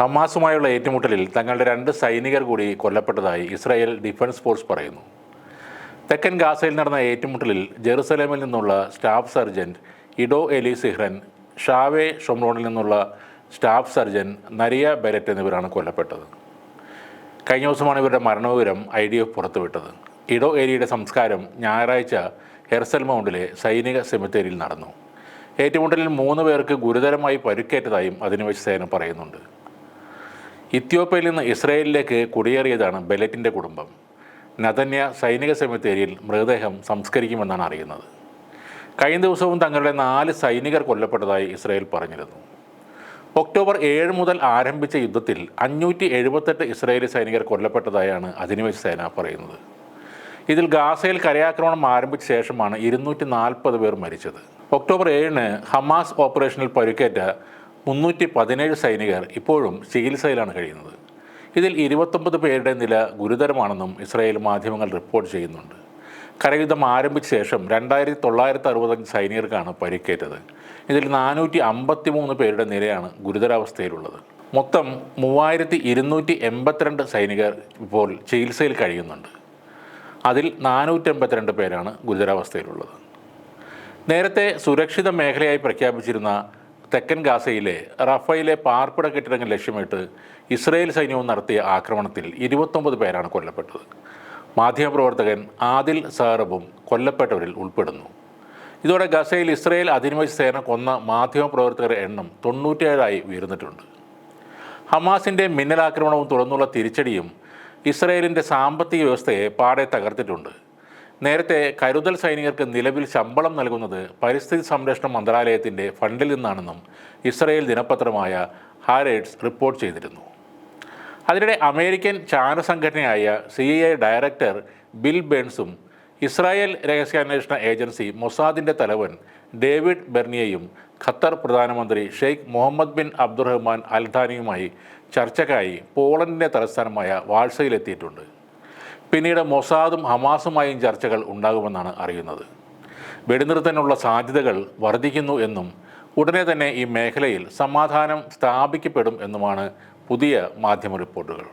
ഹമാസുമായുള്ള ഏറ്റുമുട്ടലിൽ തങ്ങളുടെ രണ്ട് സൈനികർ കൂടി കൊല്ലപ്പെട്ടതായി ഇസ്രായേൽ ഡിഫൻസ് ഫോഴ്സ് പറയുന്നു. തെക്കൻ ഗാസയിൽ നടന്ന ഏറ്റുമുട്ടലിൽ ജെറുസലേമിൽ നിന്നുള്ള സ്റ്റാഫ് സർജന്റ് ഇഡോ എലി സിഹ്റൻ ഷാവെ ഷൊംറോണിൽ നിന്നുള്ള സ്റ്റാഫ് സർജൻ നരിയ ബെരറ്റ് എന്നിവരാണ് കൊല്ലപ്പെട്ടത്. കഴിഞ്ഞ ദിവസമാണ് ഇവരുടെ മരണവിവരം ഐ ഡി എഫ് പുറത്തുവിട്ടത്. ഇഡോ ഏരിയയുടെ സംസ്കാരം ഞായറാഴ്ച ഹെർസൽ മൗണ്ടിലെ സൈനിക സെമിത്തേരിയിൽ നടന്നു. ഏറ്റുമുട്ടലിൽ മൂന്ന് പേർക്ക് ഗുരുതരമായി പരുക്കേറ്റതായും അധിനിവേശ സേന പറയുന്നുണ്ട്. ഇത്യോപ്യയിൽ നിന്ന് ഇസ്രായേലിലേക്ക് കുടിയേറിയതാണ് ബെലറ്റിന്റെ കുടുംബം. നതന്യ സൈനിക സെമിത്തേരിയിൽ മൃതദേഹം സംസ്കരിക്കുമെന്നാണ് അറിയുന്നത്. കഴിഞ്ഞ ദിവസവും തങ്ങളുടെ നാല് സൈനികർ കൊല്ലപ്പെട്ടതായി ഇസ്രായേൽ പറഞ്ഞിരുന്നു. ഒക്ടോബർ ഏഴ് മുതൽ ആരംഭിച്ച യുദ്ധത്തിൽ അഞ്ഞൂറ്റി എഴുപത്തെട്ട് ഇസ്രായേലി സൈനികർ കൊല്ലപ്പെട്ടതായാണ് അധിനിവേശ സേന പറയുന്നത്. ഇതിൽ ഗാസയിൽ കരയാക്രമണം ആരംഭിച്ച ശേഷമാണ് ഇരുന്നൂറ്റി നാൽപ്പത് പേർ മരിച്ചത്. ഒക്ടോബർ ഏഴിന് ഹമാസ് ഓപ്പറേഷനിൽ പരുക്കേറ്റ മുന്നൂറ്റി പതിനേഴ് സൈനികർ ഇപ്പോഴും ചികിത്സയിലാണ് കഴിയുന്നത്. ഇതിൽ ഇരുപത്തൊമ്പത് പേരുടെ നില ഗുരുതരമാണെന്നും ഇസ്രായേൽ മാധ്യമങ്ങൾ റിപ്പോർട്ട് ചെയ്യുന്നുണ്ട്. കരയുദ്ധം ആരംഭിച്ച ശേഷം രണ്ടായിരത്തി തൊള്ളായിരത്തി അറുപത്തഞ്ച് സൈനികർക്കാണ് പരിക്കേറ്റത്. ഇതിൽ നാനൂറ്റി അമ്പത്തി മൂന്ന് പേരുടെ നിലയാണ് ഗുരുതരാവസ്ഥയിലുള്ളത്. മൊത്തം മൂവായിരത്തി ഇരുന്നൂറ്റി എൺപത്തിരണ്ട് സൈനികർ ഇപ്പോൾ ചികിത്സയിൽ കഴിയുന്നുണ്ട്. അതിൽ നാനൂറ്റി എൺപത്തിരണ്ട് പേരാണ് ഗുരുതരാവസ്ഥയിലുള്ളത്. നേരത്തെ സുരക്ഷിത മേഖലയായി പ്രഖ്യാപിച്ചിരുന്ന തെക്കൻ ഗാസയിലെ റഫയിലെ പാർപ്പിട കെട്ടിടങ്ങൾ ലക്ഷ്യമിട്ട് ഇസ്രയേൽ സൈന്യവും നടത്തിയ ആക്രമണത്തിൽ ഇരുപത്തൊമ്പത് പേരാണ് കൊല്ലപ്പെട്ടത്. മാധ്യമപ്രവർത്തകൻ ആദിൽ സാറബും കൊല്ലപ്പെട്ടവരിൽ ഉൾപ്പെടുന്നു. ഇതോടെ ഗസയിൽ ഇസ്രയേൽ അധിനിവേശ സേന കൊന്ന മാധ്യമപ്രവർത്തകരുടെ എണ്ണം തൊണ്ണൂറ്റേഴായി ഉയർന്നിട്ടുണ്ട്. ഹമാസിന്റെ മിന്നലാക്രമണവും തുടർന്നുള്ള തിരിച്ചടിയും ഇസ്രയേലിന്റെ സാമ്പത്തിക വ്യവസ്ഥയെ പാടെ തകർത്തിട്ടുണ്ട്. നേരത്തെ കരുതൽ സൈനികർക്ക് നിലവിൽ ശമ്പളം നൽകുന്നത് പരിസ്ഥിതി സംരക്ഷണ മന്ത്രാലയത്തിന്റെ ഫണ്ടിൽ നിന്നാണെന്നും ഇസ്രയേൽ ദിനപത്രമായ ഹാരേഡ്സ് റിപ്പോർട്ട് ചെയ്തിരുന്നു. അതിനിടെ അമേരിക്കൻ ചാര സംഘടനയായ സി ഐ ഡയറക്ടർ ബിൽ ബേൺസും ഇസ്രായേൽ രഹസ്യാന്വേഷണ ഏജൻസി മൊസാദിന്റെ തലവൻ ഡേവിഡ് ബെർണിയയും ഖത്തർ പ്രധാനമന്ത്രി ഷെയ്ഖ് മുഹമ്മദ് ബിൻ അബ്ദുറഹ്മാൻ അൽധാനിയുമായി ചർച്ചയ്ക്കായി പോളണ്ടിന്റെ തലസ്ഥാനമായ വാഴ്സയിലെത്തിയിട്ടുണ്ട്. പിന്നീട് മൊസാദും ഹമാസുമായും ചർച്ചകൾ ഉണ്ടാകുമെന്നാണ് അറിയുന്നത്. വെടിനിർത്തനുള്ള സാധ്യതകൾ വർദ്ധിക്കുന്നു എന്നും ഉടനെ തന്നെ ഈ മേഖലയിൽ സമാധാനം സ്ഥാപിക്കപ്പെടും എന്നുമാണ് പുതിയ മാധ്യമ റിപ്പോർട്ടുകൾ.